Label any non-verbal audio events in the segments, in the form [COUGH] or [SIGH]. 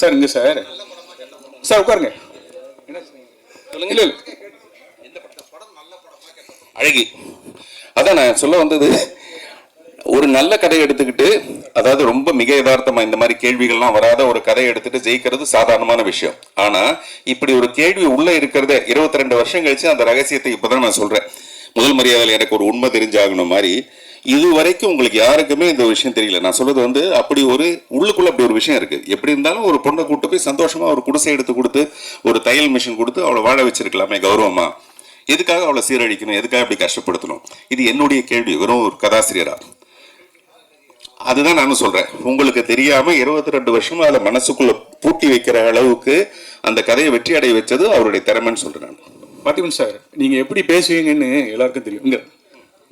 Sir இங்க sir. Sir உட்காருங்க. சொல்லுங்க. அழகி அதான் நான் சொல்ல வந்தது. ஒரு நல்ல கதையை எடுத்துக்கிட்டு அதாவது ரொம்ப மிக யதார்த்தமா இந்த மாதிரி கேள்விகள்லாம் வராத ஒரு கதையை எடுத்துட்டு ஜெயிக்கிறது சாதாரணமான விஷயம். ஆனா இப்படி ஒரு கேள்வி உள்ள இருக்கிறத இருபத்தி ரெண்டு வருஷம் கழிச்சு அந்த ரகசியத்தை இப்பதான் நான் சொல்றேன். முதல் மரியாதையில் எனக்கு ஒரு உண்மை தெரிஞ்சாகணும் மாதிரி இது வரைக்கும் உங்களுக்கு யாருக்குமே இந்த விஷயம் தெரியல. நான் சொல்றது வந்து அப்படி ஒரு உள்ளுக்குள்ள அப்படி ஒரு விஷயம் இருக்கு. எப்படி இருந்தாலும் ஒரு பொண்ணை கூட்டு போய் சந்தோஷமா ஒரு குடிசை எடுத்து கொடுத்து ஒரு தையல் மிஷின் கொடுத்து அவளை வாழ வச்சிருக்கலாமே கௌரவமா? எதுக்காக அவளை சீரழிக்கணும்? எதுக்காக அப்படி கஷ்டப்படுத்தணும்? இது என்னுடைய கேள்வி. வெறும் ஒரு கதாசிரியரா. அதுதான் நானும் சொல்றேன். உங்களுக்கு தெரியாம இருபத்தி ரெண்டு வருஷமா அதை மனசுக்குள்ள பூட்டி வைக்கிற அளவுக்கு அந்த கதையை வெற்றி அடைய வச்சது அவருடைய திறமைன்னு சொல்றேன் நான். பார்த்திபன் சார் நீங்க எப்படி பேசுவீங்கன்னு எல்லாருக்கும் தெரியும்.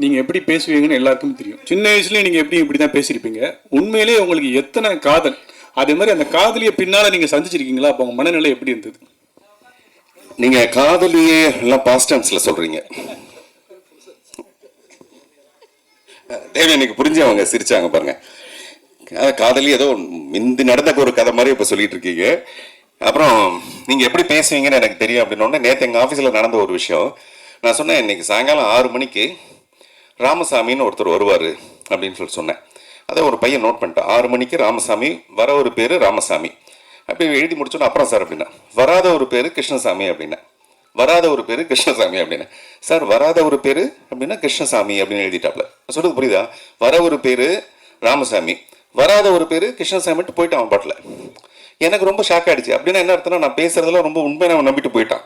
நீங்கள் எப்படி பேசுவீங்கன்னு எல்லாருக்கும் தெரியும். சின்ன வயசுலேயே நீங்கள் எப்படி இப்படி தான் பேசியிருப்பீங்க? உண்மையிலேயே உங்களுக்கு எத்தனை காதல்? அதே மாதிரி அந்த காதலியை பின்னால் நீங்கள் சந்திச்சிருக்கீங்களா? அப்போ உங்கள் மனநிலை எப்படி இருந்தது? நீங்கள் காதலியே எல்லாம் பாஸ்ட் டென்ஸ்ல சொல்கிறீங்க தேவி எனக்கு புரிஞ்சு அவங்க சிரிச்சாங்க பாருங்க. காதலி ஏதோ இந்த நடந்த ஒரு கதை மாதிரி இப்போ சொல்லிட்டு இருக்கீங்க. அப்புறம் நீங்கள் எப்படி பேசுவீங்கன்னு எனக்கு தெரியும் அப்படின்னோடனே நேற்று எங்கள் ஆஃபீஸில் நடந்த ஒரு விஷயம். நான் சொன்னேன் இன்னைக்கு சாயங்காலம் ஆறு மணிக்கு ராமசாமின்னு ஒருத்தர் வருவார் அப்படின்னு சொல்லி சொன்னேன். அதை ஒரு பையன் நோட் பண்ணிட்டான். ஆறு மணிக்கு ராமசாமி வர ஒரு பேர் ராமசாமி. அப்படி எழுதி முடிச்சோன்னா அப்புறம் சார் அப்படின்னா வராத ஒரு பேர் கிருஷ்ணசாமி அப்படின்னா. வராத ஒரு பேர் கிருஷ்ணசாமி அப்படின்னா. சார் வராத ஒரு பேர் அப்படின்னா கிருஷ்ணசாமி அப்படின்னு எழுதிட்டாப்ல. சொல்றது புரியுதா? வர ஒரு பேர் ராமசாமி. வராத ஒரு பேர் கிருஷ்ணசாமிட்டு போயிட்டான் அவன் பாட்டில். எனக்கு ரொம்ப ஷாக் ஆகிடுச்சு அப்படின்னா என்ன அர்த்தம்னா நான் பேசுறதுல ரொம்ப உண்மையை அவன் நம்பிட்டு போயிட்டான்.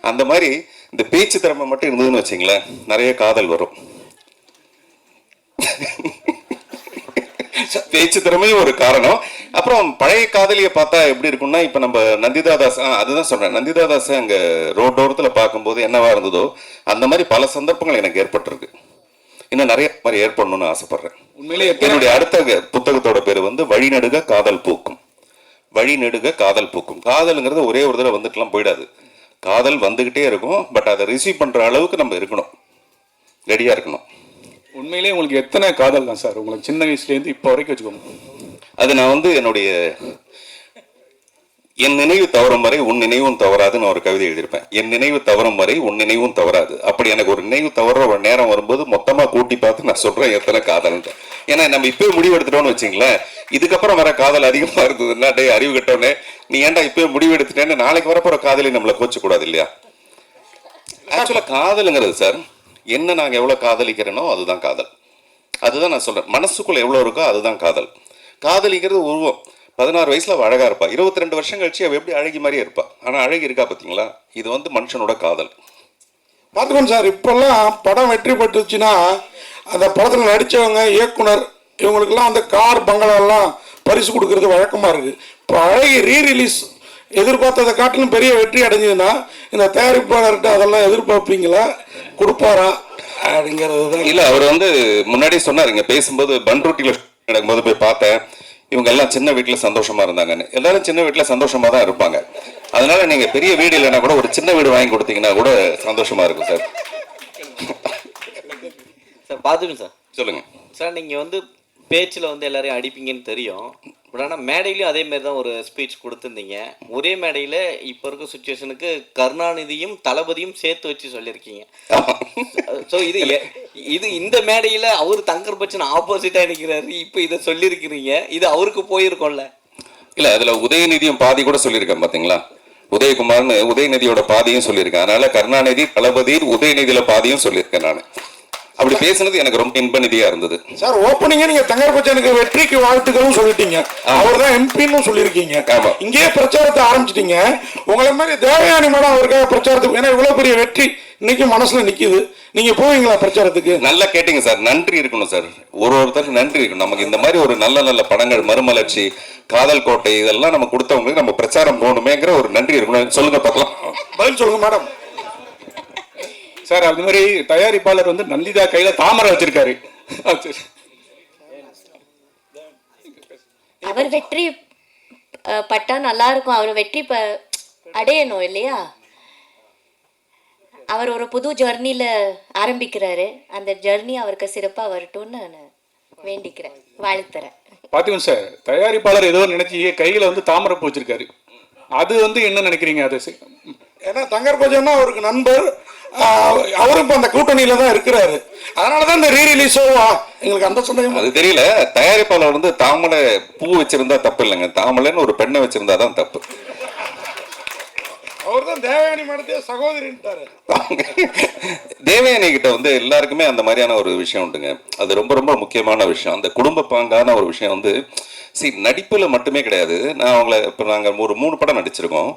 அந்த மாதிரி இந்த பேச்சு திறமை மட்டும் இருந்ததுன்னு வச்சிங்களேன் நிறைய காதல் வரும். பேச்சு திறமையும் ஒரு காரணம். அப்புறம் பழைய காதலியை பார்த்தா எப்படி இருக்கும்னா இப்ப நம்ம நந்திதா தாஸ் ஆ, அதுதான் சொல்றேன். நந்திதா தாஸ் அங்க ரோட்டோரத்துல பார்க்கும்போது என்னவா இருந்ததோ அந்த மாதிரி பல சந்தர்ப்பங்கள் எனக்கு ஏற்பட்டிருக்கு. இன்னும் நிறைய மாதிரி ஏற்படணும்னு ஆசைப்படுறேன். உண்மையிலேயே என்னுடைய அடுத்த புத்தகத்தோட பேர் வந்து வழிநடுக காதல் பூக்கும். வழிநடுக காதல் பூக்கும். காதலுங்கிறது ஒரே ஒரு தடவை வந்துட்டுலாம் போயிடாது. காதல் வந்துகிட்டே இருக்கும் பட் அதை ரிசீவ் பண்ற அளவுக்கு நம்ம இருக்கணும். ரெடியா இருக்கணும். உண்மையிலேயே உங்களுக்கு எத்தனை காதல் தான் சார்? உங்களுக்கு சின்ன வயசுலேருந்து இப்போ வரைக்கும் வச்சுக்கோங்க. அது நான் வந்து என்னுடைய என் நினைவு தவறும் வரை உன் நினைவும் தவறாதுன்னு ஒரு கவிதை எழுதியிருப்பேன். என் நினைவு தவறும் வரை உன் நினைவும் தவறாது. அப்படி எனக்கு ஒரு நினைவு தவற ஒரு நேரம் வரும்போது மொத்தமாக கூட்டி பார்த்து நான் சொல்கிறேன் எத்தனை காதல்ன்ட்டு. ஏன்னா நம்ம இப்போயே முடிவு எடுத்துட்டோம்னு வச்சுங்களேன் இதுக்கப்புறம் வர காதல் அதிகமாக இருந்ததுன்னா டே அறிவு கட்டோன்னே நீ ஏன்டா இப்போயே முடிவு எடுத்துட்டேன்னு நாளைக்கு வரப்போகிற காதலி நம்மளை கோச்சக்கூடாது இல்லையா? ஆக்சுவலாக காதலுங்கிறது சார் என்ன நாங்கள் எவ்வளோ காதலிக்கிறேனோ அதுதான் காதல். அதுதான் நான் சொல்கிறேன் மனசுக்குள்ளே எவ்வளோ இருக்கோ அதுதான் காதல். காதலிக்கிறது உருவம். பதினாறு வயசில் அவள் அழகாக இருப்பாள் இருபத்தி ரெண்டு வருஷம் கழிச்சு அவள் எப்படி அழகி மாதிரியே இருப்பாள் ஆனால் அழகி இருக்கா பார்த்தீங்களா இது வந்து மனுஷனோட காதல். பார்த்துக்கோங்க சார் இப்போல்லாம் படம் வெற்றி பெற்றுச்சுன்னா அந்த படத்தில் நடித்தவங்க இயக்குனர் இவங்களுக்கெல்லாம் அந்த கார் பங்களாலாம் பரிசு கொடுக்கறது வழக்கமாக இருக்குது இப்போ அழகி ரீ ரிலீஸ் எதிர்பார்த்ததை காட்டிலும் பெரிய வெற்றி அடைஞ்சதுன்னா இந்த தயாரிப்பாளர்கிட்ட அதெல்லாம் எதிர்பார்ப்பீங்களா? கொடுப்பாரா? அப்படிங்கிறது தான். இல்ல அவர் வந்து முன்னாடி சொன்னார் இங்க பேசும்போது பன்ருட்டியில நடக்கும்போது போய் பார்த்தேன். இவங்க எல்லாம் சின்ன வீட்டுல சந்தோஷமா இருந்தாங்கன்னு. எல்லாரும் சின்ன வீட்டுல சந்தோஷமா தான் இருப்பாங்க. அதனால நீங்க பெரிய வீடு இல்லைன்னா கூட ஒரு சின்ன வீடு வாங்கி கொடுத்தீங்கன்னா கூட சந்தோஷமா இருக்கும் சார். சார் பார்த்துக்கணும் சார். சொல்லுங்க. சார் நீங்கள் வந்து பேச்சில் வந்து எல்லாரையும் அடிப்பீங்கன்னு தெரியும். பட் ஆனால் மேடையிலையும் அதே மாதிரி தான் ஒரு ஸ்பீச் கொடுத்துருந்தீங்க. ஒரே மேடையில் இப்போ இருக்க சுச்சுவேஷனுக்கு கருணாநிதியும் தளபதியும் சேர்த்து வச்சு சொல்லியிருக்கீங்க. ஸோ இது இது இந்த மேடையில் அவர் தங்கர் பச்சன் ஆப்போசிட்டாக நிற்கிறாரு இப்போ இதை சொல்லியிருக்கிறீங்க. இது அவருக்கு போயிருக்கோம்ல. இல்ல அதுல உதயநிதியும் பாதி கூட சொல்லியிருக்கேன் பாத்தீங்களா? உதயகுமார்னு உதயநிதியோட பாதியும் சொல்லியிருக்கேன் அதனால கருணாநிதி தளபதி உதயநிதியில பாதியும் சொல்லியிருக்கேன் நான். அப்படி பேசுனது எனக்கு ரொம்ப இன்ப நிதியா இருந்தது. சார் ஓப்பனிங்கே நீங்கள் தங்கர் பச்சனுக்கு வெற்றிக்கு வாழ்த்துக்களும் சொல்லிட்டீங்க. அவர் தான் எம்பின்னு சொல்லியிருக்கீங்க. ஆமா. இங்கேயே பிரச்சாரத்தை ஆரம்பிச்சிட்டீங்க. உங்களை மாதிரி தேவயானி மேடம் அவருக்காக பிரச்சாரத்துக்கு ஏன்னா இவ்வளோ பெரிய வெற்றி இன்னைக்கு மனசுல நிக்குது. நீங்க போவீங்களா பிரச்சாரத்துக்கு? நல்லா கேட்டீங்க சார். நன்றி இருக்கணும் சார். ஒரு ஒருத்தருக்கு நன்றி இருக்கணும். நமக்கு இந்த மாதிரி ஒரு நல்ல நல்ல படங்கள் மறுமலர்ச்சி காதல் கோட்டை இதெல்லாம் நம்ம கொடுத்தவங்களுக்கு நம்ம பிரச்சாரம் போகணுமேங்கிற ஒரு நன்றி இருக்கணும். சொல்லுங்க பார்க்கலாம். பதில் சொல்லுங்க மேடம். சார் அது மாதிரி தயாரிப்பாளர் வந்து நந்திதா கையில தாமரை வச்சிருக்காரு. அவர் வெற்றி பட்டா நல்லா இருக்கும். அவர் வெற்றி அடையணும் இல்லையா? அவர் ஒரு புது ஜர்னில ஆரம்பிக்கிறாரு. அந்த ஜர்னி அவருக்கு சிறப்பா வரட்டும்னு நான் வேண்டிக்கிறேன். வாழ்த்துறேன். பார்த்திபன் சார் தயாரிப்பாளர் ஏதோ நினைச்சு கையில வந்து தாமரை பூ வச்சிருக்காரு. அது வந்து என்ன நினைக்கிறீங்க அது? ஏன்னா தங்கர் பஜன்னா அவருக்கு நண்பர் அவரும் இப்போ அந்த கூட்டணியில தான் இருக்கிறாரு. அதனால தான் இந்த ரீ ரிலீஸோ எங்களுக்கு அந்த சந்தேகம். அது தெரியல. தயாரிப்பாளர் வந்து தாமரை பூ வச்சிருந்தா தப்பு இல்லைங்க. தாமரைன்னு ஒரு பெண்ணை வச்சிருந்தா தான் தப்பு. அவர் தான் தேவயானி மேடத்தையே சகோதரின்ட்டாரு. தேவயானி கிட்ட வந்து எல்லாருக்குமே அந்த மாதிரியான ஒரு விஷயம் உண்டுங்க. அது ரொம்ப ரொம்ப முக்கியமான விஷயம். அந்த குடும்ப பாங்கான ஒரு விஷயம் வந்து சரி நடிப்பில் மட்டுமே கிடையாது. நான் அவங்கள இப்போ நாங்கள் ஒரு மூணு படம் நடிச்சிருக்கோம்.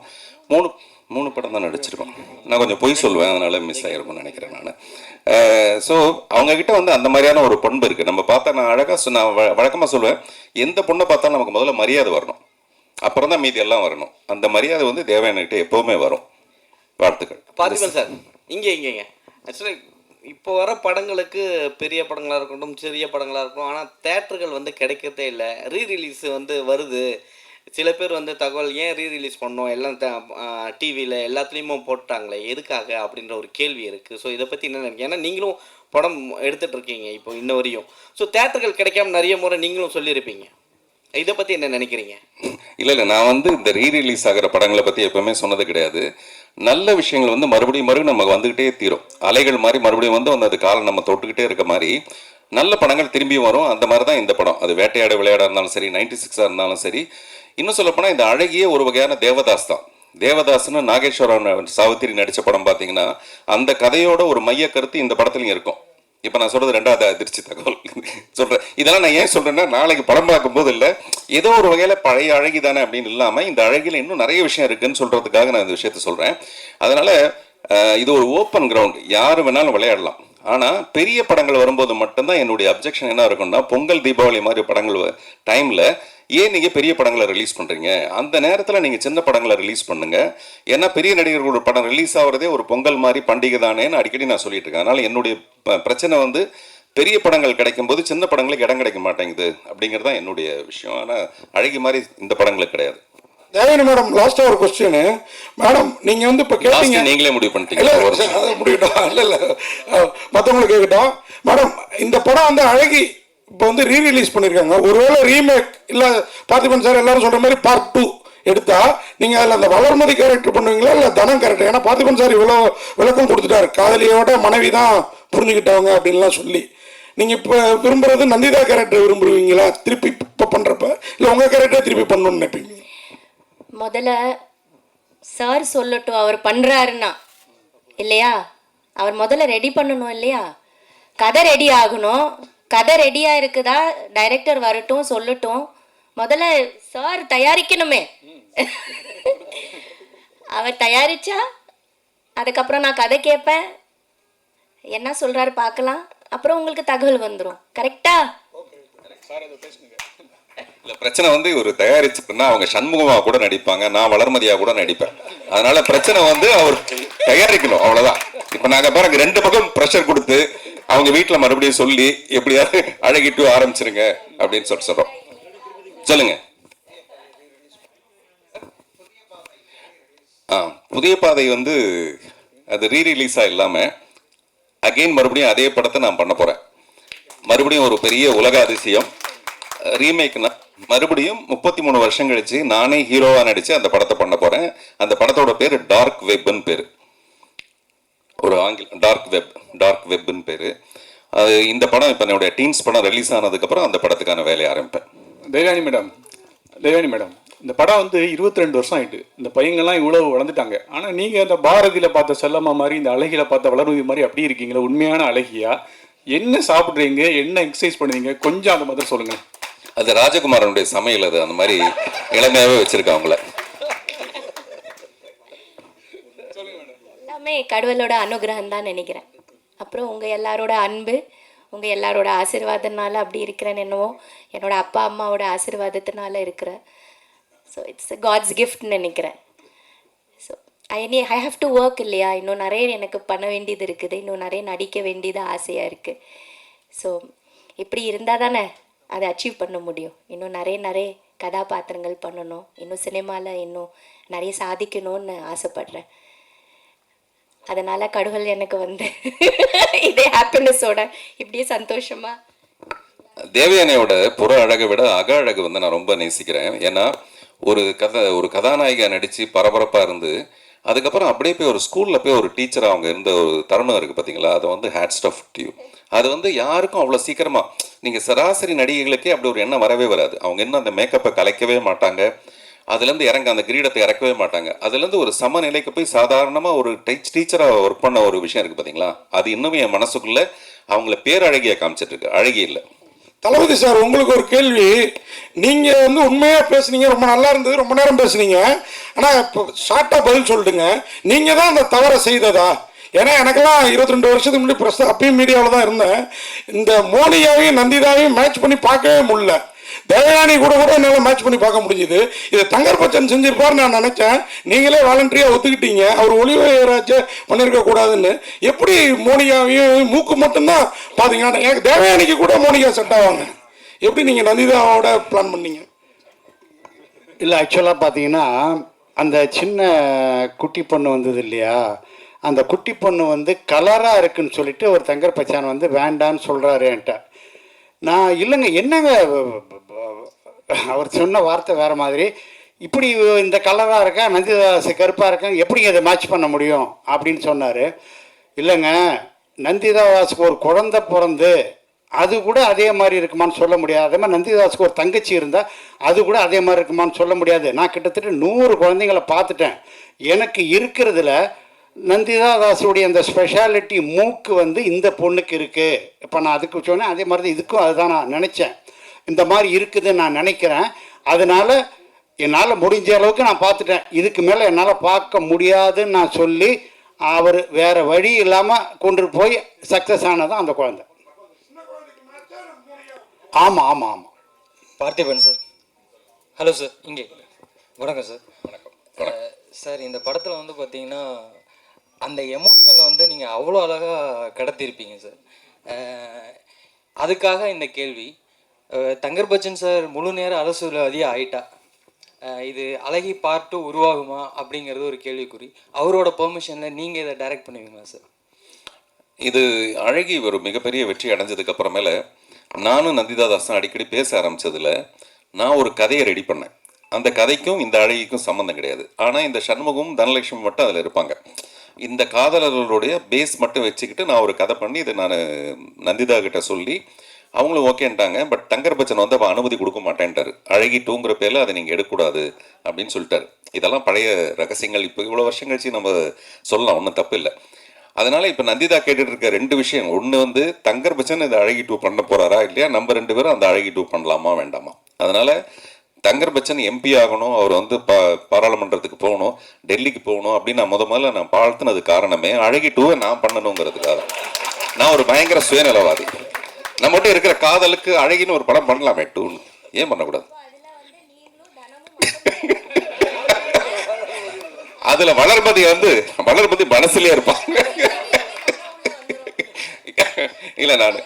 மூணு மூணு படம் தான் நடிச்சிருக்கோம். நான் கொஞ்சம் பொய் சொல்லுவேன் அதனால மிஸ் ஆகிருக்கும்னு நினைக்கிறேன் நான். ஸோ அவங்கக்கிட்ட வந்து அந்த மாதிரியான ஒரு பண்பு இருக்குது நம்ம பார்த்தா நான் அழகாக நான் வழக்கமாக சொல்லுவேன் எந்த பொண்ணை பார்த்தாலும் நமக்கு முதல்ல மரியாதை வரணும். அப்புறம் தான் மீதி எல்லாம் வரணும். அந்த மரியாதை வந்து தேவயானிகிட்ட எப்போவுமே வரும். வாழ்த்துக்கள். பார்த்திபன் சார். இங்கே இங்கேங்க ஆக்சுவலி இப்போ வர படங்களுக்கு பெரிய படங்களாக இருக்கட்டும் சிறிய படங்களாக இருக்கட்டும் ஆனால் தேட்டர்கள் வந்து கிடைக்கிறதே இல்லை. ரீ ரிலீஸ் வந்து வருது. சில பேர் வந்து தகவல் ஏன் ரீ ரிலீஸ் பண்ணோம்? எல்லாம் டிவியில் எல்லாத்துலேயுமே போட்டாங்களே எதுக்காக அப்படின்ற ஒரு கேள்வி இருக்குது ஸோ இதை பற்றி என்ன நினைக்கிறேன் ஏன்னா நீங்களும் படம் எடுத்துகிட்டு இருக்கீங்க இப்போ இன்ன வரையும். ஸோ தேட்டர்கள் கிடைக்காம நிறைய முறை நீங்களும் சொல்லியிருப்பீங்க. இதை பற்றி என்ன நினைக்கிறீங்க? இல்லை இல்லை. நான் வந்து இந்த ரீ ரிலீஸ் ஆகிற படங்களை பற்றி எப்பவுமே சொன்னது கிடையாது. நல்ல விஷயங்கள் வந்து மறுபடியும் மறுபடியும் நமக்கு வந்துக்கிட்டே தீரும். அலைகள் மாதிரி மறுபடியும் வந்து வந்து அது காலம் நம்ம தொட்டுக்கிட்டே இருக்க மாதிரி நல்ல படங்கள் திரும்பி வரும். அந்த மாதிரி தான் இந்த படம். அது வேட்டையாட விளையாட இருந்தாலும் சரி நைன்டி சிக்ஸாக இருந்தாலும் சரி இன்னும் சொல்லப்போனால் இந்த அழகிய ஒரு வகையான தேவதாஸ் தான். தேவதாஸ்னு நாகேஸ்வரன் சாவித்திரி நடித்த படம் பார்த்தீங்கன்னா அந்த கதையோட ஒரு மைய கருத்து இந்த படத்துலையும் இருக்கும். இப்போ நான் சொல்றது ரெண்டாவது அதிர்ச்சி தகவல். சொல்றேன். இதெல்லாம் நான் ஏன் சொல்றேன்னா நாளைக்கு படம் பார்க்கும்போது இல்லை ஏதோ ஒரு வகையில் பழைய அழகி தானே அப்படின்னு இல்லாமல் இந்த அழகில் இன்னும் நிறைய விஷயம் இருக்குன்னு சொல்றதுக்காக நான் இந்த விஷயத்த சொல்றேன். அதனால இது ஒரு ஓப்பன் கிரவுண்ட் யார் வேணாலும் விளையாடலாம். ஆனால் பெரிய படங்கள் வரும்போது மட்டும்தான் என்னுடைய அப்ஜெக்ஷன் என்ன இருக்கும்னா பொங்கல் தீபாவளி மாதிரி படங்கள் டைமில் ஏன் நீங்கள் பெரிய படங்களை ரிலீஸ் பண்ணுறீங்க அந்த நேரத்தில் நீங்கள் சின்ன படங்களை ரிலீஸ் பண்ணுங்க. ஏன்னா பெரிய நடிகர்களோட படம் ரிலீஸ் ஆகிறதே ஒரு பொங்கல் மாதிரி பண்டிகை தானேன்னு அடிக்கடி நான் சொல்லிட்டு இருக்கேன். அதனால் என்னுடைய பிரச்சனை வந்து பெரிய படங்கள் கிடைக்கும்போது சின்ன படங்களுக்கு இடம் கிடைக்க மாட்டேங்குது அப்படிங்கிறது தான் என்னுடைய விஷயம். ஆனால் அழகி மாதிரி இந்த படங்களுக்கு கிடையாது. தேவயானி மேடம் லாஸ்டா ஒரு கொஸ்டின் மேடம் நீங்க வந்து இப்ப கேட்டீங்க. நீங்களே முடிவு இல்ல பண்ணிட்டீங்க ஒரு சரி, அதை முடிக்கட்டும் [LAUGHS] இல்ல இல்ல. அஹ், மத்தவங்களுக்கு கேட்கட்டும் மேடம் இந்த படம் வந்து அழகி இப்போ வந்து ரீ ரிலீஸ் பண்ணிருக்காங்க. ஒருவேளை ரீமேக் இல்ல பார்த்திபன் சார் எல்லாரும் சொல்ற மாதிரி பார்ட் டூ எடுத்தா நீங்க அதுல அந்த வளர்மதி கேரக்டர் பண்ணுவீங்களா இல்ல தனம் கேரக்டர் ஏன்னா பார்த்திபன் சார் இவ்வளவு விளக்கம் கொடுத்துட்டாரு. காதலியோட மனைவி தான் புரிஞ்சுக்கிட்டவங்க அப்படின்லாம் சொல்லி. நீங்க இப்ப விரும்புறது நந்திதா கேரக்டர் விரும்புவீங்களா? திருப்பி இப்ப பண்றப்ப? இல்ல உங்க கேரக்டர் திருப்பி பண்ணணும்னு நினைப்பீங்க முதல்ல சார் சொல்லட்டும் அவர் பண்ணுறாருன்னா இல்லையா? அவர் முதல்ல ரெடி பண்ணணும் இல்லையா? கதை ரெடி ஆகணும். கதை ரெடியாக இருக்குதா? டைரக்டர் வரட்டும் சொல்லட்டும். முதல்ல சார் தயாரிக்கணுமே. அவர் தயாரிச்சா அதுக்கப்புறம் நான் கதை கேட்பேன். என்ன சொல்கிறாரு பார்க்கலாம். அப்புறம் உங்களுக்கு தகவல் வந்துடும் கரெக்டா இல்லை பிரச்சனை வந்து ஒரு தயாரிச்சுட்டுனா அவங்க சண்முகமாக கூட நடிப்பாங்க நான் வளர்மதியாக கூட நடிப்பேன். அதனால பிரச்சனை வந்து அவர் தயாரிக்கணும் அவ்வளோதான் இப்போ நாங்கள் பாருங்க ரெண்டு பக்கம் ப்ரெஷர் கொடுத்து அவங்க வீட்டில் மறுபடியும் சொல்லி எப்படியாவது அழகிட்டு ஆரம்பிச்சிருங்க அப்படின்னு சொல்லிட்டு சொல்கிறோம் சொல்லுங்க. ஆ புதிய பாதை வந்து அது ரீ ரிலீஸா இல்லாம அகைன் மறுபடியும் அதே படத்தை நான் பண்ண போகிறேன் மறுபடியும் ஒரு பெரிய உலக அதிசயம் ரீமேக்னா மறுபடியும் முப்பத்தி மூணு வருஷம் கழிச்சு நானே ஹீரோவா நடிச்சு அந்த படத்தை பண்ண போறேன். அந்த படத்தோட பேர் டார்க் வெப்னு பேரு. ஒரு ஆங்கில டார்க் வெப் டார்க் வெப்னு பேரு. அது இந்த படம் இப்போ என்னுடைய டீன்ஸ் படம் ரிலீஸ் ஆனதுக்கப்புறம் அந்த படத்துக்கான வேலையை ஆரம்பிப்பேன். தேவானி மேடம் தேவானி மேடம் இந்த படம் வந்து 22 ரெண்டு வருஷம் ஆயிட்டு. இந்த பையங்கள்லாம் இவ்வளவு வளர்ந்துட்டாங்க. ஆனா நீங்க அந்த பாரதியில பார்த்த செல்லம்மா மாதிரி இந்த அழகில பார்த்த வளர்மதி மாதிரி அப்படி இருக்கீங்களா? உண்மையான அழகியா? என்ன சாப்பிடுறீங்க? என்ன எக்ஸசைஸ் பண்ணுவீங்க கொஞ்சம் அந்த மாதிரி சொல்லுங்க அது ராஜகுமாரனுடைய சமையல் அது அந்த மாதிரி இளமையாவே வச்சிருக்காங்க அவங்கள. எல்லாமே கடவுளோட அனுகிரகம் தான் நினைக்கிறேன். அப்புறம் உங்கள் எல்லாரோட அன்பு உங்கள் எல்லாரோட ஆசீர்வாதத்தினால அப்படி இருக்கிறேன்னு என்னவோ என்னோட அப்பா அம்மாவோட ஆசீர்வாதத்தினால இருக்கிறேன் ஸோ இட்ஸ் காட்ஸ் கிஃப்ட்னு நினைக்கிறேன். ஸோ ஐ நீ ஐ ஹாவ் டு ஒர்க் இல்லையா? இன்னும் நிறைய எனக்கு பண்ண வேண்டியது இருக்குது. இன்னும் நிறைய நடிக்க வேண்டியது ஆசையாக இருக்குது ஸோ இப்படி இருந்தால் தானே? அதை அச்சீவ் பண்ண முடியும். இன்னும் நிறைய நிறைய கதாபாத்திரங்கள் பண்ணணும். இன்னும் சினிமாவில் இன்னும் நிறைய சாதிக்கணும்னு ஆசைப்படுறேன். அதனால கடவுள் எனக்கு வந்து [LAUGHS] இதே ஹாப்பினஸோட இப்படியே சந்தோஷமா தேவயானையோட புற அழகை விட அக அழகு வந்து நான் ரொம்ப நேசிக்கிறேன். ஏன்னா ஒரு கதை ஒரு கதாநாயகா நடித்து பரபரப்பாக இருந்து அதுக்கப்புறம் அப்படியே போய் ஒரு ஸ்கூலில் போய் ஒரு டீச்சர் அவங்க இருந்த ஒரு தருணம் இருக்குது பார்த்தீங்களா அதை வந்து ஹேட் ஸ்டஃப் டியூ அது வந்து யாருக்கும் அவ்வளோ சீக்கிரமாக நீங்கள் சராசரி நடிகைகளுக்கே அப்படி ஒரு எண்ணம் வரவே வராது. அவங்க என்ன அந்த மேக்கப்பை கலைக்கவே மாட்டாங்க. அதுலேருந்து இறங்க அந்த கிரீடத்தை இறக்கவே மாட்டாங்க. அதுலேருந்து ஒரு சமநிலைக்கு போய் சாதாரணமாக ஒரு டீச் டீச்சராக ஒர்க் பண்ண ஒரு விஷயம் இருக்குது பார்த்தீங்களா அது இன்னும் என் மனசுக்குள்ளே அவங்கள பேரழகியை காமிச்சிட்ருக்கு அழகி இல்லை. தளபதி சார் உங்களுக்கு ஒரு கேள்வி. நீங்கள் வந்து உண்மையாக பேசுனீங்க ரொம்ப நல்லா இருந்தது ரொம்ப நேரம் பேசுனீங்க. ஆனால் இப்போ ஷார்ட்டாக பதில் சொல்லிட்டுங்க நீங்கள் தான் அந்த தவறை செய்ததா? ஏன்னா எனக்கெல்லாம் இருபத்தி ரெண்டு வருஷத்துக்கு முன்னாடி பிரஸ் அப்பயும் மீடியாவில் தான் இருந்தேன். இந்த மோனியாவையும் நந்திதாவையும் மேட்ச் பண்ணி பார்க்கவே முடியல. தேவயானி கூட கூட என்னால் மேட்ச் பண்ணி பார்க்க முடிஞ்சுது. இதை தங்கர் பச்சன் செஞ்சிருப்பார் நான் நினைச்சேன். நீங்களே வாலண்டரியா ஒத்துக்கிட்டீங்க. அவர் ஒளிவராஜ பண்ணியிருக்க கூடாதுன்னு. எப்படி மோனிகாவையும் மூக்கு மட்டும்தான் பார்த்தீங்கன்னா எனக்கு தேவயானிக்கு கூட மோனிகா செட் ஆவாங்க. எப்படி நீங்கள் நந்திதாவோட பிளான் பண்ணீங்க? இல்லை ஆக்சுவலாக பார்த்தீங்கன்னா அந்த சின்ன குட்டி பொண்ணு வந்தது இல்லையா? அந்த குட்டி பொண்ணு வந்து கலராக இருக்குன்னு சொல்லிட்டு ஒரு தங்கர் பச்சான் வந்து வேண்டான்னு சொல்கிறாரு என்கிட்ட. நான் இல்லைங்க என்னங்க அவர் சொன்ன வார்த்தை வேறு மாதிரி. இப்படி இந்த கலராக இருக்கா நந்திதாஸ் கருப்பாக இருக்கா எப்படி இதை மேட்ச் பண்ண முடியும் அப்படின்னு சொன்னார். இல்லைங்க நந்திதாவாஸுக்கு ஒரு குழந்தை பிறந்து அது கூட அதே மாதிரி இருக்குமான்னு சொல்ல முடியாது. அதே மாதிரி நந்திதாஸுக்கு ஒரு தங்கச்சி இருந்தால் அது கூட அதே மாதிரி இருக்குமான்னு சொல்ல முடியாது. நான் கிட்டத்தட்ட நூறு குழந்தைங்களை பார்த்துட்டேன். எனக்கு இருக்கிறதுல நந்திதாதாஸுடைய அந்த ஸ்பெஷாலிட்டி மூக்கு வந்து இந்த பொண்ணுக்கு இருக்குது இப்போ நான் அதுக்கு சொன்னேன் அதே மாதிரி தான் இதுக்கும் அதுதான் நான் நினச்சேன். இந்த மாதிரி இருக்குதுன்னு நான் நினைக்கிறேன். அதனால் என்னால் முடிஞ்ச அளவுக்கு நான் பார்த்துட்டேன். இதுக்கு மேலே என்னால் பார்க்க முடியாதுன்னு நான் சொல்லி அவர் வேறு வழி இல்லாமல் கொண்டு போய் சக்ஸஸ் ஆனதான் அந்த குழந்தை. ஆமாம் ஆமாம் ஆமாம் பார்த்திபன் சார். ஹலோ சார் இங்கே. வணக்கம் சார் வணக்கம். சார் இந்த படத்தில் வந்து பார்த்தீங்கன்னா அந்த எமோஷனலை வந்து நீங்கள் அவ்வளோ அழகாக கடத்திருப்பீங்க சார் அதுக்காக இந்த கேள்வி தங்கர் பச்சன் சார் முழு நேர அரசுவாதியாக ஆயிட்டா. இது அழகி பார்ட்டு உருவாகுமா அப்படிங்கிறது ஒரு கேள்விக்குறி. அவரோட பெர்மிஷனில் நீங்கள் இதை டைரக்ட் பண்ணுவீங்களா சார் இது அழகி ஒரு மிகப்பெரிய வெற்றி அடைஞ்சதுக்கு அப்புறமேல நானும் நந்திதா தாசன் அடிக்கடி பேச ஆரம்பிச்சதுல நான் ஒரு கதையை ரெடி பண்ணேன். அந்த கதைக்கும் இந்த அழகிக்கும் சம்மந்தம் கிடையாது. ஆனால் இந்த சண்முகமும் தனலட்சுமி மட்டும் அதில் இருப்பாங்க. இந்த காதலர்களுடைய பேஸ் மட்டும் வச்சுக்கிட்டு நான் ஒரு கதை பண்ணி இதை நான் நந்திதா கிட்ட சொல்லி அவங்களும் ஓகேன்ட்டாங்க பட் தங்கர் பச்சன் வந்து அப்போ அனுமதி கொடுக்க மாட்டேன்ட்டார். அழகி டூங்கிற பேரில் அதை நீங்கள் எடுக்கக்கூடாது அப்படின்னு சொல்லிட்டாரு. இதெல்லாம் பழைய ரகசியங்கள். இப்போ இவ்வளோ வருஷம் கழிச்சு நம்ம சொல்லலாம் ஒன்றும் தப்பு இல்லை. அதனால இப்போ நந்திதா கேட்டுட்டு இருக்க ரெண்டு விஷயம். ஒன்று வந்து தங்கர் பச்சன் இதை அழகி டூ பண்ண போறாரா இல்லையா? நம்ம ரெண்டு பேரும் அந்த அழகி டூ பண்ணலாமா வேண்டாமா? அதனால தங்கர் பச்சன் எம்பி ஆகணும் அவர் வந்து பா பாராளுமன்றத்துக்கு போகணும் டெல்லிக்கு போகணும் அப்படின்னு நான் முத முதல்ல நான் வாழ்த்துனது காரணமே அழகி டூவை நான் பண்ணணுங்கிறதுக்காக நான் ஒரு பயங்கர சுயநலவாதி. நம்மகிட்ட இருக்கிற காதலுக்கு அழகின்னு ஒரு படம் பண்ணலாமே டூன்னு ஏன் பண்ணக்கூடாது? அதுல வளர்மதி வந்து வளர்மதி மனசுலயே இருப்பாங்க இல்ல நானு.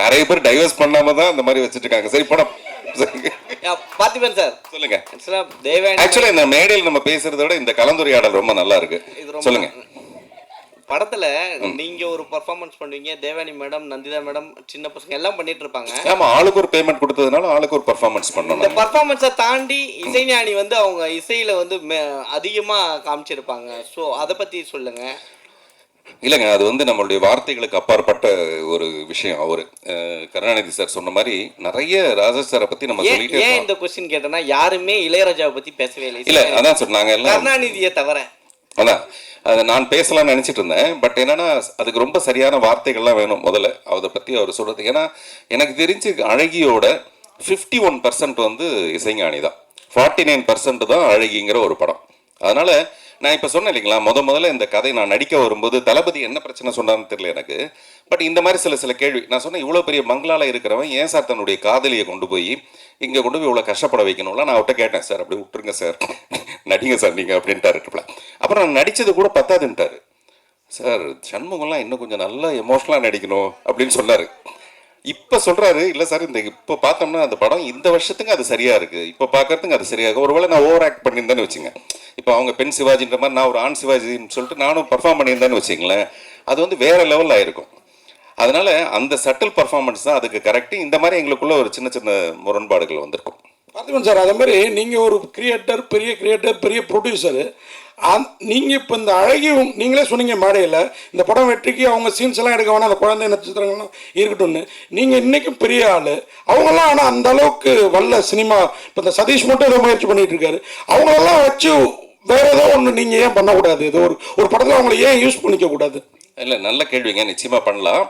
நிறைய பேர் டைவர்ஸ் பண்ணாம தான் இந்த மாதிரி வச்சிட்டு இருக்காங்க. சரி படம் பார்த்திபன் சார். சொல்லுங்க. ஆக்சுவலா இந்த மேடையில் நம்ம பேசுறதை விட இந்த கலந்துரையாடல் ரொம்ப நல்லா இருக்கு. சொல்லுங்க. படத்துல நீங்க ஒரு பர்ஃபார்மன்ஸ் பண்ணுவீங்க தேவானி மேடம் நந்திதா மேடம் சின்ன பசங்க எல்லாம் பண்ணிட்டு இருப்பாங்க. ஆமா ஆளுக்கு ஒரு பேமெண்ட் கொடுத்ததுனால ஆளுக்கு ஒரு பர்ஃபார்மன்ஸ் இந்த பண்ணணும் பர்ஃபார்மன்ஸை தாண்டி இசைஞானி வந்து அவங்க இசையில வந்து அதிகமா காமிச்சிருப்பாங்க. ஸோ அதை பத்தி சொல்லுங்க. இல்லைங்க அது வந்து நம்மளுடைய வார்த்தைகளுக்கு அப்பாற்பட்ட ஒரு விஷயம். அவரு கருணாநிதி சார் சொன்ன மாதிரி நிறைய ராஜா சாரை பத்தி நம்ம சொல்லிட்டே ஏன் இந்த கொஸ்டின் கேட்டேன்னா யாருமே இளையராஜாவை பத்தி பேசவே இல்லை. இல்ல அதான் சொன்னாங்க எல்லாம் கருணாநிதியை தவிர. அதான். அதை நான் பேசலாம்னு நினச்சிட்டு இருந்தேன். பட் என்னென்னா அதுக்கு ரொம்ப சரியான வார்த்தைகள்லாம் வேணும் முதல்ல. அதை பற்றி அவர் சொல்கிறது ஏன்னா எனக்கு தெரிஞ்சு அழகியோட ஃபிஃப்டி ஒன் பர்சன்ட் வந்து இசைஞானி தான். ஃபார்ட்டி நைன் பர்சன்ட் தான் அழகிங்கிற ஒரு படம். அதனால் நான் இப்போ சொன்னேன் இல்லைங்களா முத முதல்ல இந்த கதை நான் நடிக்க வரும்போது தளபதி என்ன பிரச்சனை சொன்னான்னு தெரியல எனக்கு. பட் இந்த மாதிரி சில சில கேள்வி நான் சொன்னேன் இவ்வளோ பெரிய மங்களால இருக்கிறவன் ஏன் சார் தன்னுடைய காதலியை கொண்டு போய் இங்கே கொண்டு போய் இவ்வளோ கஷ்டப்பட வைக்கணும்ல நான் அவர்கிட்ட கேட்டேன் சார் அப்படி விட்டுருங்க சார். நடிங்க சார் நீங்கள் அப்படின்ட்டாரு அப்புறம் நான் நடித்தது கூட பத்தாதுன்ட்டார். சார் சண்முகம்லாம் இன்னும் கொஞ்சம் நல்லா எமோஷனலாக நடிக்கணும் அப்படின்னு சொன்னார். இப்போ சொல்கிறாரு இல்லை சார் இந்த இப்போ பார்த்தோம்னா அந்த படம் இந்த வருஷத்துக்கு அது சரியாக இருக்குது இப்போ பார்க்கறதுக்கு அது சரியாக இருக்கு. ஒருவேளை நான் ஓவர் ஆக்ட் பண்ணியிருந்தேன்னு வச்சுங்க. இப்போ அவங்க பெண் சிவாஜின்ற மாதிரி நான் ஒரு ஆண் சிவாஜின்னு சொல்லிட்டு நானும் பர்ஃபார்ம் பண்ணியிருந்தேன்னு வச்சுங்களேன். அது வந்து வேற லெவலில் ஆயிருக்கும். அதனால அந்த சட்டில் பர்ஃபார்மன்ஸ் தான் அதுக்கு கரெக்ட் இந்த மாதிரி எங்களுக்குள்ள ஒரு சின்ன சின்ன முரண்பாடுகள் வந்திருக்கும். பார்த்துக்கோங்க சார் அதே மாதிரி நீங்கள் ஒரு கிரியேட்டர் பெரிய கிரியேட்டர் பெரிய ப்ரொடியூசரு நீங்கள் இப்போ இந்த அழகி நீங்களே சொன்னீங்க மேடையில் இந்த படம் வெற்றிக்கு அவங்க சீன்ஸ் எல்லாம் எடுக்க வேணாம் அந்த குழந்தை நட்சத்திரங்கள்லாம் இருக்கட்டும்னு. நீங்கள் இன்றைக்கும் பெரிய ஆள். அவங்கெல்லாம் ஆனால் அந்த அளவுக்கு வல்ல சினிமா இப்போ இந்த சதீஷ் மட்டும் ஏதோ முயற்சி பண்ணிட்டு இருக்காரு. அவங்களெல்லாம் வச்சு வேற ஏதோ ஒன்று நீங்கள் ஏன் பண்ணக்கூடாது? ஏதோ ஒரு ஒரு படத்தில் அவங்கள ஏன் யூஸ் பண்ணிக்க கூடாது இல்லை நல்ல கேள்விங்க. நிச்சயமா பண்ணலாம்.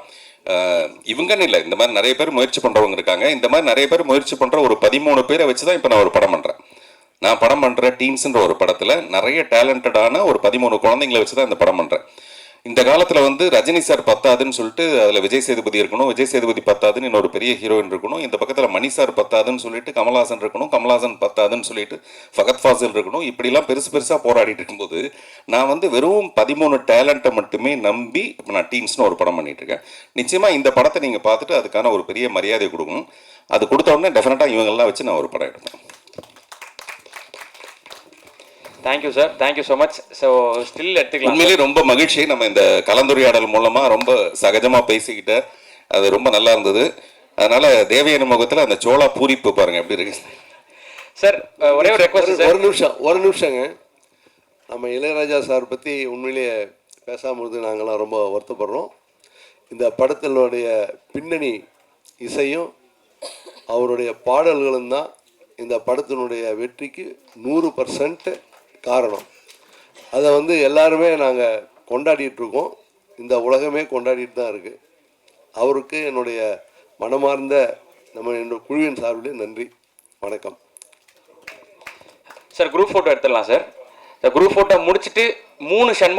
இவங்கன்னு இல்லை. இந்த மாதிரி நிறைய பேர் முயற்சி பண்றவங்க இருக்காங்க. இந்த மாதிரி நிறைய பேர் முயற்சி பண்ற ஒரு பதிமூணு பேரை வச்சு தான் இப்போ நான் ஒரு படம் பண்றேன். நான் படம் பண்ணுற டீம்ஸுன்ற ஒரு படத்தில் நிறைய டேலண்டடான ஒரு பதிமூணு குழந்தைங்களை வச்சு தான் இந்த படம் பண்ணுறேன் இந்த காலத்தில் வந்து ரஜினி சார் பத்தாதுன்னு சொல்லிட்டு அதில் விஜய் சேதுபதி இருக்கணும் விஜய் சேதுபதி பத்தாதுன்னு இன்னொரு பெரிய ஹீரோயின் இருக்கணும் இந்த பக்கத்தில் மணி சார் பத்தாதுன்னு சொல்லிட்டு கமல்ஹாசன் இருக்கணும் கமல்ஹாசன் பத்தாதுன்னு சொல்லிட்டு ஃபகத் ஃபாசில் இருக்கணும் இப்படிலாம் பெருசு பெருசாக போராடிட்டு இருக்கும்போது நான் வந்து வெறும் பதிமூணு டேலண்ட்டை மட்டுமே நம்பி இப்போ நான் டீம்ஸ்னு ஒரு படம் பண்ணிட்டு இருக்கேன். இந்த படத்தை நீங்கள் பார்த்துட்டு அதுக்கான ஒரு பெரிய மரியாதை கொடுக்கணும். அது கொடுத்த உடனே டெஃபினட்டாக இவங்கெல்லாம் வச்சு நான் ஒரு படம் எடுப்பேன். Thank you sir thank you so much so still எடுத்துக்கலாம். உண்மையிலேயே ரொம்ப மகிழ்ச்சி நம்ம இந்த கலந்துரையாடல் மூலமா ரொம்ப சகஜமா பேசிக்கிட்ட அது ரொம்ப நல்லா இருந்தது. அதனால தேவயானி முகத்துல அந்த சோளா பூரிப்பு பாருங்க எப்படி இருக்கு. சார் ஒரே ஒரு ரெக்வஸ்ட் ஒரு- சார் ஒரு நிமிஷம் ஒரு நிமிஷங்க. நம்ம இளையராஜா சார் பற்றி உண்மையிலேயே பேசாமல் நாங்களாம் ரொம்ப வருத்தப்படுறோம். இந்த படத்தினுடைய பின்னணி இசையும் அவருடைய பாடல்களும் தான் இந்த படத்தினுடைய வெற்றிக்கு நூறு பர்சன்ட் காரணம். அதை வந்து எல்லாருமே நாங்கள் கொண்டாடிட்டு இருக்கோம் இந்த உலகமே கொண்டாடிட்டு தான் இருக்குது அவருக்கு என்னுடைய மனமார்ந்த நம்ம என்னோட குழுவின் சார்பிலே நன்றி. வணக்கம். சார் குரூப் ஃபோட்டோ எடுத்துடலாம் சார். இந்த குரூப் ஃபோட்டோ முடிச்சுட்டு மூணு ஷண்முக